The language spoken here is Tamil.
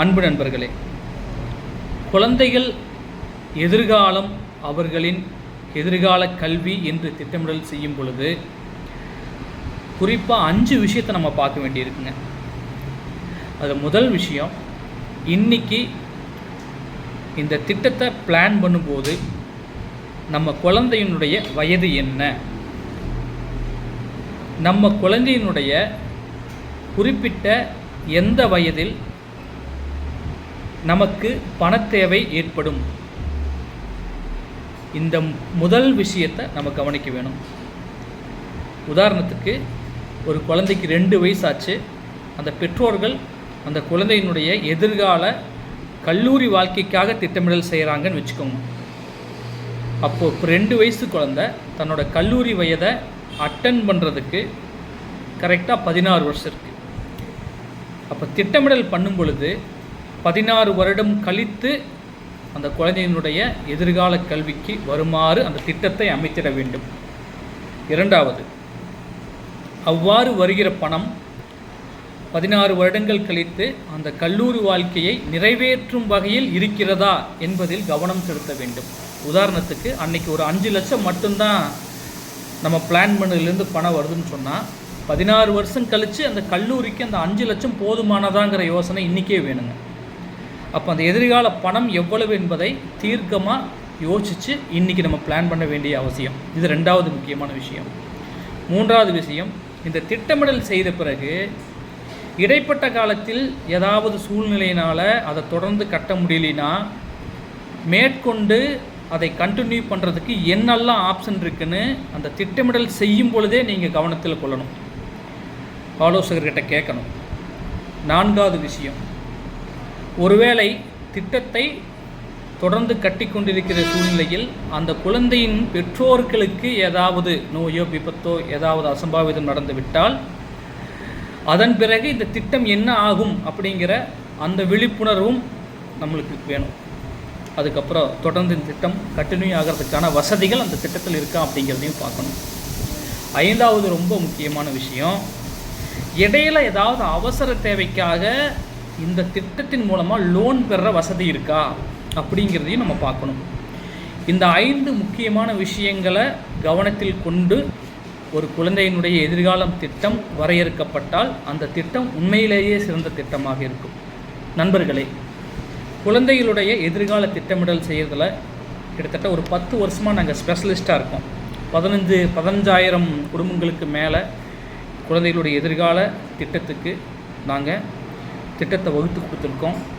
அன்பு நண்பர்களே குழந்தைகள் எதிர்காலம் அவர்களின் எதிர்கால கல்வி என்று திட்டமிடல் செய்யும் பொழுது குறிப்பாக அஞ்சு விஷயத்தை நம்ம பார்க்க வேண்டியிருக்குங்க. அது முதல் விஷயம் இன்னைக்கு இந்த திட்டத்தை பிளான் பண்ணும்போது நம்ம குழந்தையினுடைய வயது என்ன? நம்ம குழந்தையினுடைய குறிப்பிட்ட எந்த வயதில் நமக்கு பணத்தேவை ஏற்படும். இந்த முதல் விஷயத்தை நம்ம கவனிக்க வேணும். உதாரணத்துக்கு ஒரு குழந்தைக்கு ரெண்டு வயசாச்சு. அந்த பெற்றோர்கள் அந்த குழந்தையினுடைய எதிர்கால கல்லூரி வாழ்க்கைக்காக திட்டமிடல் செய்கிறாங்கன்னு வச்சுக்கோங்க. அப்போது இப்போ ரெண்டு வயசு குழந்த தன்னோட கல்லூரி வயதை அட்டன் பண்ணுறதுக்கு கரெக்டாக பதினாறு வருஷம் இருக்குது அப்போ திட்டமிடல் பண்ணும் பொழுது பதினாறு வருடம் கழித்து அந்த குழந்தையினுடைய எதிர்கால கல்விக்கு வருமாறு அந்த திட்டத்தை அமைத்திட வேண்டும். இரண்டாவது அவ்வாறு வருகிற பணம் பதினாறு வருடங்கள் கழித்து அந்த கல்லூரி வாழ்க்கையை நிறைவேற்றும் வகையில் இருக்கிறதா என்பதில் கவனம் செலுத்த வேண்டும். உதாரணத்துக்கு அன்னைக்கு ஒரு அஞ்சு லட்சம் மட்டும்தான் நம்ம பிளான் பண்ணதுலேருந்து பணம் வருதுன்னு சொன்னால் பதினாறு வருஷம் கழித்து அந்த கல்லூரிக்கு அந்த அஞ்சு லட்சம் போதுமானதாங்கிற யோசனை இன்றைக்கே வேணுங்க. அப்போ அந்த எதிர்கால பணம் எவ்வளவு என்பதை தீர்க்கமாக யோசித்து இன்றைக்கி நம்ம பிளான் பண்ண வேண்டிய அவசியம். இது ரெண்டாவது முக்கியமான விஷயம். மூன்றாவது விஷயம் இந்த திட்டமிடல் செய்த பிறகு இடைப்பட்ட காலத்தில் ஏதாவது சூழ்நிலையினால் அதை தொடர்ந்து கட்ட முடியலனா மேற்கொண்டு அதை கண்டினியூ பண்ணுறதுக்கு என்னெல்லாம் ஆப்ஷன் இருக்குன்னு அந்த திட்டமிடல் செய்யும் பொழுதே நீங்கள் கவனத்தில் கொள்ளணும். ஆலோசகர்கிட்ட கேட்கணும். நான்காவது விஷயம் ஒருவேளை திட்டத்தை தொடர்ந்து கட்டி கொண்டிருக்கிற சூழ்நிலையில் அந்த குழந்தையின் பெற்றோர்களுக்கு ஏதாவது நோயோ விபத்தோ ஏதாவது அசம்பாவிதம் நடந்துவிட்டால் அதன் பிறகு இந்த திட்டம் என்ன ஆகும் அப்படிங்கிற அந்த விழிப்புணர்வும் நம்மளுக்கு வேணும். அதுக்கப்புறம் தொடர்ந்து இந்த திட்டம் கண்டினியூ ஆகிறதுக்கான வசதிகள் அந்த திட்டத்தில் இருக்கா அப்படிங்கிறதையும் பார்க்கணும். ஐந்தாவது ரொம்ப முக்கியமான விஷயம் இடையில ஏதாவது அவசர தேவைக்காக இந்த திட்டத்தின் மூலமாக லோன் பெற வசதி இருக்கா? அப்படிங்கிறதையும் நம்ம பார்க்கணும். இந்த ஐந்து முக்கியமான விஷயங்களை கவனத்தில் கொண்டு ஒரு குழந்தையினுடைய எதிர்காலம் திட்டம் வரையறுக்கப்பட்டால் அந்த திட்டம் உண்மையிலேயே சிறந்த திட்டமாக இருக்கும். நண்பர்களே குழந்தைகளுடைய எதிர்கால திட்டமிடல் செய்கிறதுல கிட்டத்தட்ட ஒரு பத்து வருஷமாக நாங்கள் ஸ்பெஷலிஸ்ட்டாக இருக்கோம். பதினஞ்சு பதினஞ்சாயிரம் குடும்பங்களுக்கு மேலே குழந்தைகளுடைய எதிர்கால திட்டத்துக்கு நாங்கள் திட்டத்தை வகுத்து கொடுத்துருக்கோம்.